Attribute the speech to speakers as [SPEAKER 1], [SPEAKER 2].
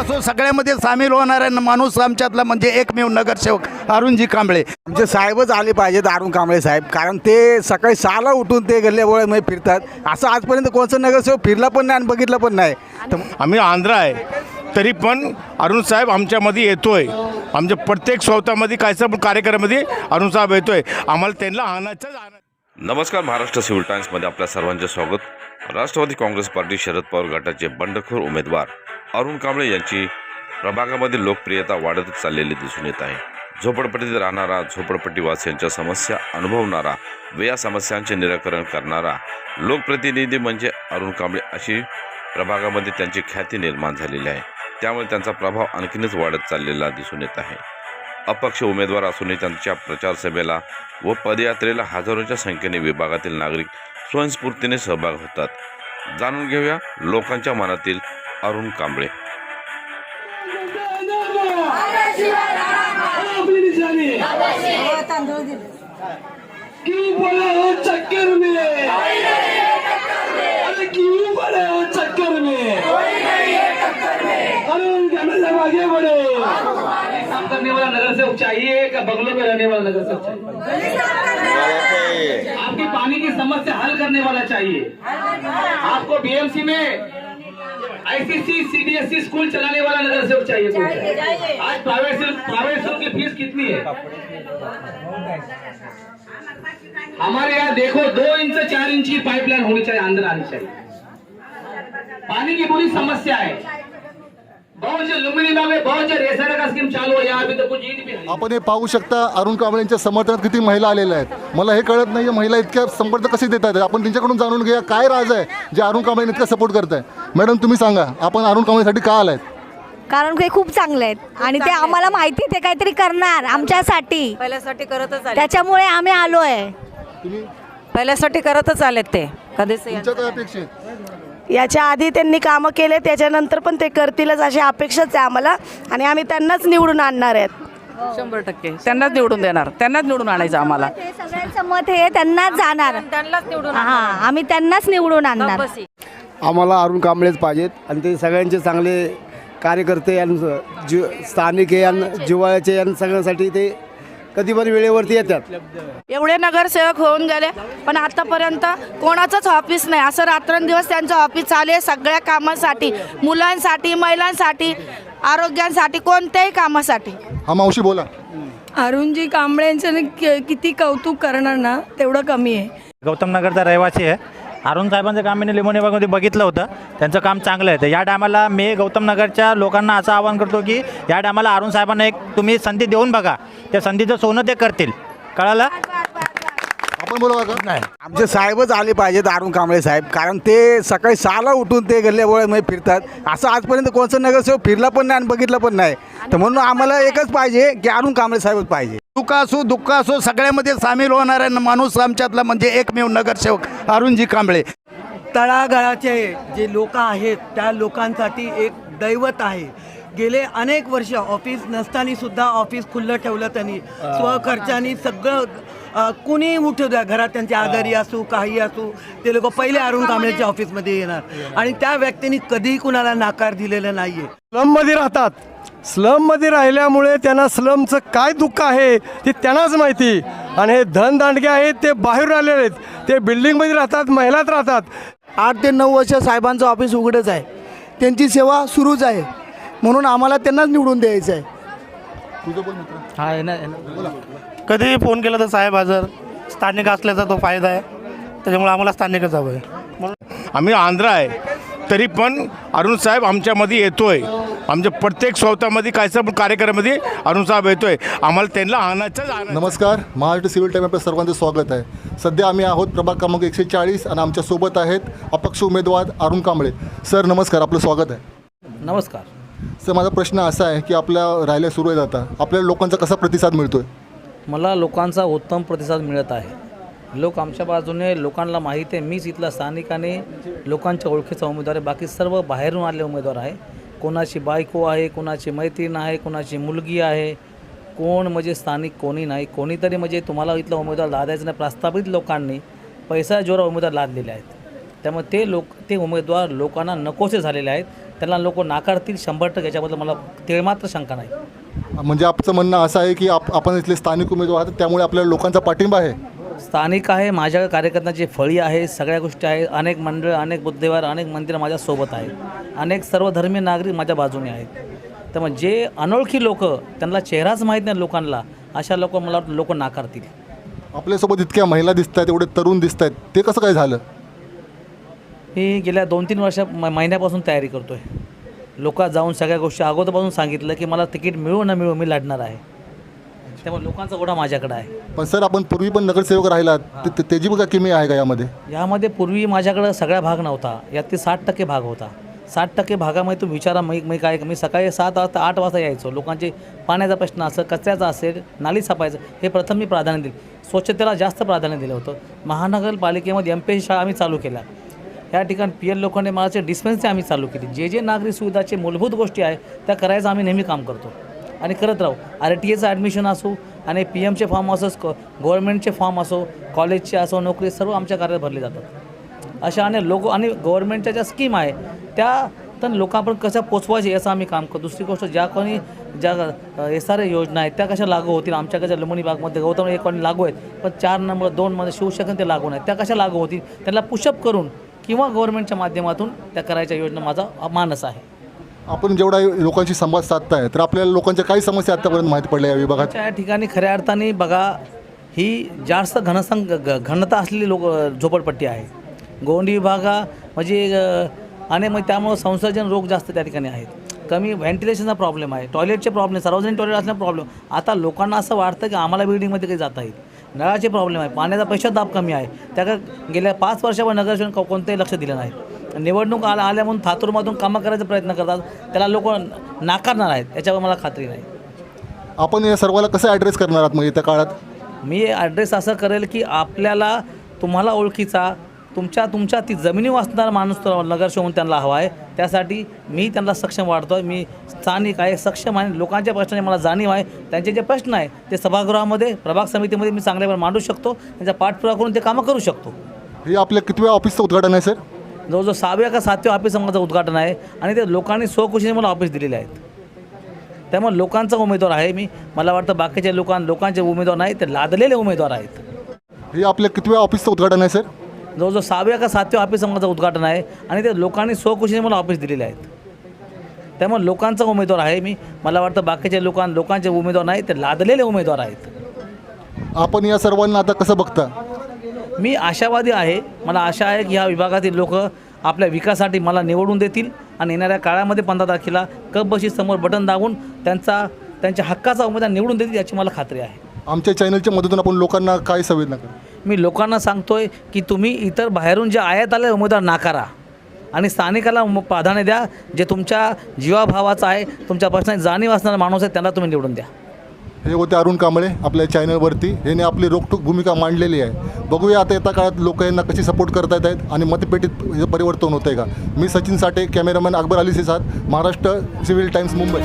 [SPEAKER 1] असो सगळ्यामध्ये सामील होणारा माणूस आमच्यातला म्हणजे एकमेव नगरसेवक अरुणजी कांबळे.
[SPEAKER 2] आमचे साहेबच आले पाहिजेत अरुण कांबळे साहेब कारण ते सकाळी सहाला उठून ते गल्ल्यामुळे फिरतात. असं आजपर्यंत कोणचं नगरसेवक फिरला पण नाही आणि बघितलं पण नाही. तर
[SPEAKER 3] आम्ही आंध्र आहे. तरी पण अरुण साहेब आमच्यामध्ये येतोय. आमच्या प्रत्येक स्वतःमध्ये कायचा पण कार्यक्रमामध्ये अरुण साहेब येतोय. आम्हाला त्यांना आणायचंच आणायचं
[SPEAKER 4] नमस्कार महाराष्ट्र सिव्हिल टाइम्समध्ये आपल्या सर्वांचे स्वागत. राष्ट्रवादी काँग्रेस पार्टी शरद पवार गटाचे बंडखोर उमेदवार अरुण कांबळे यांची प्रभागामध्ये लोकप्रियता वाढतच चाललेली दिसून येत आहे. झोपडपट्टीत राहणारा झोपडपट्टीवासियांच्या समस्या अनुभवणारा व या समस्यांचे निराकरण करणारा लोकप्रतिनिधी म्हणजे अरुण कांबळे अशी प्रभागामध्ये त्यांची ख्याती निर्माण झालेली आहे. त्यामुळे त्यांचा प्रभाव आणखीनच वाढत चाललेला दिसून येत आहे. अपक्ष उमेदवार असूनही त्यांच्या प्रचारसभेला व पदयात्रेला हजारोच्या संख्येने विभागातील नागरिक स्वयंस्फूर्तीने सहभाग होतात. जाणून घेऊया लोकांच्या मनातील अरुण कांबळे.
[SPEAKER 5] हो चक्कर में? अरे आगे बढ़े करने वाला नगर सेवक चाहिए क्या बंगलों में रहने वाला नगर सेवक चाहिए? आपकी पानी की समस्या हल करने वाला चाहिए। आपको बीएमसी में आईसीसी सीबीएसई E स्कूल चलाने वाला नगर सेवक चाहिए आज प्राइवेट प्राइवेट स्कूल की फ़ीस कितनी है? हमारे यहाँ देखो, दो इंच से चार इंच की पाइपलाइन होनी चाहिए अंदर आनी चाहिए। पानी की बुरी समस्या है।
[SPEAKER 6] आपण हे पाहू शकता अरुण कांबळेंच्या समर्थनात किती महिला आलेल्या आहेत. मला हे कळत नाही महिला इतक्या संपर्क कसे देतात आपण त्यांच्याकडून जाणून घेऊया काय राज आहे जे अरुण कांबळे इतका सपोर्ट करत आहे? मॅडम तुम्ही सांगा आपण अरुण कांबळेसाठी का आलायत
[SPEAKER 7] कारण ते खूप चांगले आहेत. आणि ते आम्हाला माहिती आहे ते काहीतरी करणार आमच्यासाठी.
[SPEAKER 8] पहिल्यासाठी करतच आले
[SPEAKER 7] त्याच्यामुळे आम्ही आलो आहे
[SPEAKER 6] तुम्ही?
[SPEAKER 8] पहिल्यासाठी करतच आलेत ते. कधीच
[SPEAKER 6] तुमच्या काय? अपेक्षा आहेत?
[SPEAKER 9] याच्या आधी त्यांनी कामं केले त्याच्यानंतर पण ते करतीलच अशी अपेक्षाच आहे आम्हाला. आणि आम्ही त्यांनाच निवडून आणणार आहेत.
[SPEAKER 8] शंभर टक्के. त्यांनाच निवडून देणार. त्यांनाच निवडून आणायचं आम्हाला.
[SPEAKER 7] ते सगळ्यांचं मत हे त्यांनाच जाणार.
[SPEAKER 8] त्यांनाच निवडून
[SPEAKER 7] हा आम्ही त्यांनाच निवडून आणणार.
[SPEAKER 2] आम्हाला अरुण कांबळेच पाहिजेत. आणि ते सगळ्यांचे चांगले कार्यकर्ते आणि जीव स्थानिक आहे आणि जिव्हाळ्याचे आणि सगळ्यांसाठी ते कधी पण वेळेवरती येतात.
[SPEAKER 9] एवढे नगरसेवक होऊन गेले पण आतापर्यंत कोणाचंच ऑफिस नाही. असं रात्रंदिवस त्यांचं ऑफिस चालू आहे सगळ्या कामासाठी मुलांसाठी महिलांसाठी आरोग्यांसाठी कोणत्याही कामासाठी.
[SPEAKER 6] हा मावशी बोला.
[SPEAKER 9] अरुणजी कांबळेंचं ना कि- किती कौतुक करणार ना तेवढं कमी आहे.
[SPEAKER 10] गौतम नगरचा रहिवासी आहे. अरुण साहेबांचं काम मी लिंबोनी बागमध्ये बघितलं होतं. त्यांचं काम चांगलं आहे. तर या टायमाला मी गौतम नगरच्या लोकांना असं आवाहन करतो की या टायमाला अरुण साहेबांना एक तुम्ही संधी देऊन बघा. त्या संधीचं सोनं ते करतील. कळालं?
[SPEAKER 6] आपण बोला का
[SPEAKER 3] नाही.
[SPEAKER 2] आमचे साहेबच आले पाहिजेत अरुण कांबळे साहेब कारण ते सकाळी सहाला उठून ते गल्ल्यामुळे फिरतात. असं आजपर्यंत कोणचं नगरसेवक फिरला पण नाही आणि बघितलं पण नाही. तर म्हणून आम्हाला एकच पाहिजे की अरुण कांबळे साहेबच पाहिजे.
[SPEAKER 1] सुख असो दुःख असो सगळ्यामध्ये सामील होणारा माणूस आमच्यातला म्हणजे एकमेव नगरसेवक अरुणजी कांबळे.
[SPEAKER 11] तळागाळाचे जे लोक आहेत त्या लोकांसाठी एक दैवत आहे. गेले अनेक वर्ष ऑफिस नसताना सुद्धा ऑफिस खुल्लं ठेवलं त्यांनी. स्वखर्चानी सगळं कुणी उठू द्या घरात त्यांची आजारी असू काही असू ते लोक पहिले अरुण कांबळेच्या ऑफिसमध्ये येणार. आणि त्या व्यक्तींनी कधीही कुणाला नाकार दिलेला नाहीये.
[SPEAKER 5] स्लममध्ये राहतात. स्लममध्ये राहिल्यामुळे त्यांना स्लमचं काय दुःख आहे ते त्यांनाच माहिती. आणि हे धनदांडगे आहेत ते बाहेरून आलेले आहेत. ते बिल्डिंगमध्ये राहतात महिलात राहतात.
[SPEAKER 11] आठ ते नऊ वर्ष साहेबांचं ऑफिस उघडच आहे. त्यांची सेवा सुरूच आहे. म्हणून आम्हाला त्यांनाच निवडून द्यायचं आहे.
[SPEAKER 6] तुझं बोल मित्र.
[SPEAKER 10] हा आहे ना कधी फोन केला तर साहेब हजर. स्थानिक असल्याचा तो फायदा आहे. त्याच्यामुळे आम्हाला स्थानिकच हवं आहे.
[SPEAKER 3] आम्ही आंध्र आहे. तरी पण अरुण साहेब आमच्यामध्ये येतोय. आमच्या प्रत्येक स्वतःमध्ये कायचा पण कार्यक्रमामध्ये अरुण साहेब येतोय. आम्हाला त्यांना आणायचंच आणायचं.
[SPEAKER 6] नमस्कार. महाराष्ट्र सिव्हिल टाईम आपल्या सर्वांचं स्वागत आहे. सध्या आम्ही आहोत प्रभाग क्रमांक एकशे चाळीस आणि आमच्यासोबत आहेत अपक्ष उमेदवार अरुण कांबळे. सर नमस्कार. आपलं स्वागत आहे.
[SPEAKER 10] नमस्कार.
[SPEAKER 6] सर माझा प्रश्न असा आहे की आपल्या राहिल्या सुरू आहेत आता. आपल्या लोकांचा कसा प्रतिसाद मिळतो आहे
[SPEAKER 10] मला लोकांचा उत्तम प्रतिसाद मिळत आहे. लोक आमच्या बाजूने लोकांना माहीत आहे. मीच इथला स्थानिक आणि लोकांच्या ओळखीचा उमेदवार आहे. बाकी सर्व बाहेरून आले उमेदवार आहे. कोणाची बायको आहे कोणाची मैत्रीण आहे कोणाची मुलगी आहे कोण म्हणजे स्थानिक कोणी नाही. कोणीतरी म्हणजे तुम्हाला इथला उमेदवार लादायचं नाही. प्रस्थापित लोकांनी पैसा जोरा उमेदवार लादलेले आहेत. त्यामुळे ते लोक ते उमेदवार लोकांना नकोसे झालेले आहेत. त्यांना लोक नाकारतील शंभर टक्के याच्याबद्दल मला ते मात्र शंका नाही.
[SPEAKER 6] म्हणजे आमचं म्हणणं असं आहे की आप आपण इथले स्थानिक उमेदवार आहात त्यामुळे आपल्याला लोकांचा पाठिंबा आहे?
[SPEAKER 10] स्थानिक आहे माझ्या कार्यकर्त्यांची फळी आहे सगळ्या गोष्टी आहेत अनेक मंडळ अनेक बुद्धीवार अनेक मंदिरं माझ्यासोबत आहेत. अनेक सर्वधर्मीय नागरिक माझ्या बाजूने आहेत. त्यामुळे जे अनोळखी लोक त्यांना चेहराच माहीत नाही लोकांना अशा लोक मला लोक नाकारतील.
[SPEAKER 6] आपल्यासोबत इतक्या महिला दिसत आहेत एवढे तरुण दिसत आहेत ते कसं काय झालं?
[SPEAKER 10] मी गेल्या दोन तीन वर्षा म महिन्यापासून तयारी करतो आहे लोकात जाऊन सगळ्या गोष्टी अगोदरपासून सांगितलं की मला तिकीट मिळू न मिळू मी लढणार आहे. त्यामुळे लोकांचा ओढा माझ्याकडे आहे.
[SPEAKER 6] पण सर आपण पूर्वी पण नगरसेवक ते- ते- त्याची बघा किमी आहे का यामध्ये?
[SPEAKER 10] यामध्ये पूर्वी माझ्याकडं सगळा भाग नव्हता. यात ते साठ टक्के भाग होता. साठ टक्के भागामध्ये तुम्ही विचारा मी मी काय मी सकाळी सात वाजता आठ वाजता यायचो. लोकांचे पाण्याचा प्रश्न असेल कचऱ्याचा असेल नाली सापायचं हे प्रथम मी प्राधान्य दिले. स्वच्छतेला जास्त प्राधान्य दिलं होतं. महानगरपालिकेमध्ये एम पी शाळा आम्ही चालू केल्या. या ठिकाणी पी एल लोखंडे महाराजचे डिस्पेन्सरी आम्ही चालू केली. जे जे नागरी सुविधाचे मूलभूत गोष्टी आहे त्या करायचं आम्ही नेहमी काम करतो. आणि करत राहू. आर टी एचं ॲडमिशन असो आणि पी एमचे फॉर्म असो गव्हर्नमेंटचे फॉर्म असो कॉलेजचे असो नोकरी सर्व आमच्या कार्यात भरले जातात. अशा अनेक लोक आणि गव्हर्नमेंटच्या ज्या स्कीम आहे त्या तर लोकांपर्यंत कशा पोचवायचे याचं आम्ही काम करतो. दुसरी गोष्ट ज्या कोणी ज्या एस आर ए योजना आहेत त्या कशा लागू होतील? आमच्याकडच्या लमणी बागमध्ये गौतम एक कोणी लागू आहेत पण चार नंबर दोनमध्ये शिवशकन ते लागू नाहीत त्या कशा लागू होतील? त्यांना पुशअप करून किंवा गव्हर्नमेंटच्या माध्यमातून त्या करायच्या योजना माझा मानस आहे.
[SPEAKER 6] आपण जेवढा लोकांशी संवाद साधताय तर आपल्याला लोकांच्या काही समस्या आतापर्यंत माहिती पडल्या या विभागात?
[SPEAKER 10] त्या ठिकाणी खऱ्या अर्थाने बघा ही जास्त घनसंग घनता असलेली लोक झोपडपट्टी आहे. गोंडी विभागा म्हणजे आणि मग त्यामुळं संसर्जन रोग जास्त त्या ठिकाणी आहेत. कमी व्हेंटिलेशनचा प्रॉब्लेम आहे टॉयलेटचे प्रॉब्लेम सार्वजनिक टॉयलेट असण्याचा प्रॉब्लेम. आता लोकांना असं वाटतं की आम्हाला बिल्डिंगमध्ये काही जाता येईल. नळाचे प्रॉब्लेम आहे. पाण्याचा पैसा दाब कमी आहे. त्या गेल्या पाच वर्षावर नगरसेवक कोणतंही लक्ष दिलं नाही. निवडणूक आल्या आल्या म्हणून थातूरमधून कामं करायचा प्रयत्न करतात. त्याला लोक नाकारणार आहेत. याच्यावर मला खात्री नाही.
[SPEAKER 6] आपण या सर्वाला कसं ॲड्रेस करणार आहात मग येत्या काळात?
[SPEAKER 10] मी ॲड्रेस असं करेल की आपल्याला तुम्हाला ओळखीचा तुमच्या तुमच्या ती जमिनी वाचणारा माणूस नगरसेवक त्यांना हवा आहे. त्यासाठी मी त्यांना सक्षम वाढतो आहे मी स्थानिक आहे सक्षम आहे. लोकांच्या प्रश्नाची मला जाणीव आहे. त्यांचे जे प्रश्न आहे ते सभागृहामध्ये प्रभाग समितीमध्ये मी चांगल्या प्रकारे मांडू शकतो. त्यांचा पाठपुरावा करून ते कामं करू शकतो.
[SPEAKER 6] हे आपल्या कितव्या ऑफिसचं उद्घाटन आहे सर?
[SPEAKER 10] जवळजवळ सहाव्या का सातव्या ऑफिस माझं उद्घाटन आहे आणि ते लोकांनी स्वखुशीने मला ऑफिस दिलेले आहेत. त्यामुळे लोकांचा उमेदवार आहे मी. मला वाटतं बाकीच्या लोकां लोकांचे उमेदवार नाही ते लादलेले उमेदवार आहेत.
[SPEAKER 6] हे आपल्या कितव्या ऑफिसचं उद्घाटन आहे सर?
[SPEAKER 10] जवळजवळ सहाव्या का सातव्या ऑफिस माझं उद्घाटन आहे आणि ते लोकांनी स्वखुशीने मला ऑफिस दिलेले आहेत. त्यामुळे लोकांचा उमेदवार आहे मी. मला वाटतं बाकीच्या लोकां लोकांचे उमेदवार नाही ते लादलेले उमेदवार आहेत.
[SPEAKER 6] आपण या सर्वांना आता कसं बघता?
[SPEAKER 10] मी आशावादी आहे. मला आशा आहे की ह्या विभागातील लोक आपल्या विकासासाठी मला निवडून देतील आणि येणाऱ्या काळामध्ये पंधरा तारखेला कपबशी समोर बटन दाबून त्यांचा त्यांच्या हक्काचा उमेदवार निवडून देतील याची मला खात्री आहे.
[SPEAKER 6] आमच्या चॅनलच्या मदतीतून आपण लोकांना काय संवेदना करू?
[SPEAKER 10] मी लोकांना सांगतोय की तुम्ही इतर बाहेरून जे आयात आले उमेदवार नाकारा आणि स्थानिकाला म- प्राधान्य द्या जे तुमच्या जीवाभावाचा आहे तुमच्या प्रश्नाची जाणीव असणारा माणूस आहे त्यांना तुम्ही निवडून द्या.
[SPEAKER 6] हे होते अरुण कांबळे आपल्या चॅनलवरती. ह्याने आपली रोखठोक भूमिका मांडलेली आहे. बघूया आता येत्या काळात लोक यांना कशी सपोर्ट करता येत आहेत आणि मतपेटीत हे परिवर्तन होतं आहे का? मी सचिन साठे कॅमेरामॅन अकबर अली सिसाद महाराष्ट्र सिव्हिल टाइम्स मुंबई.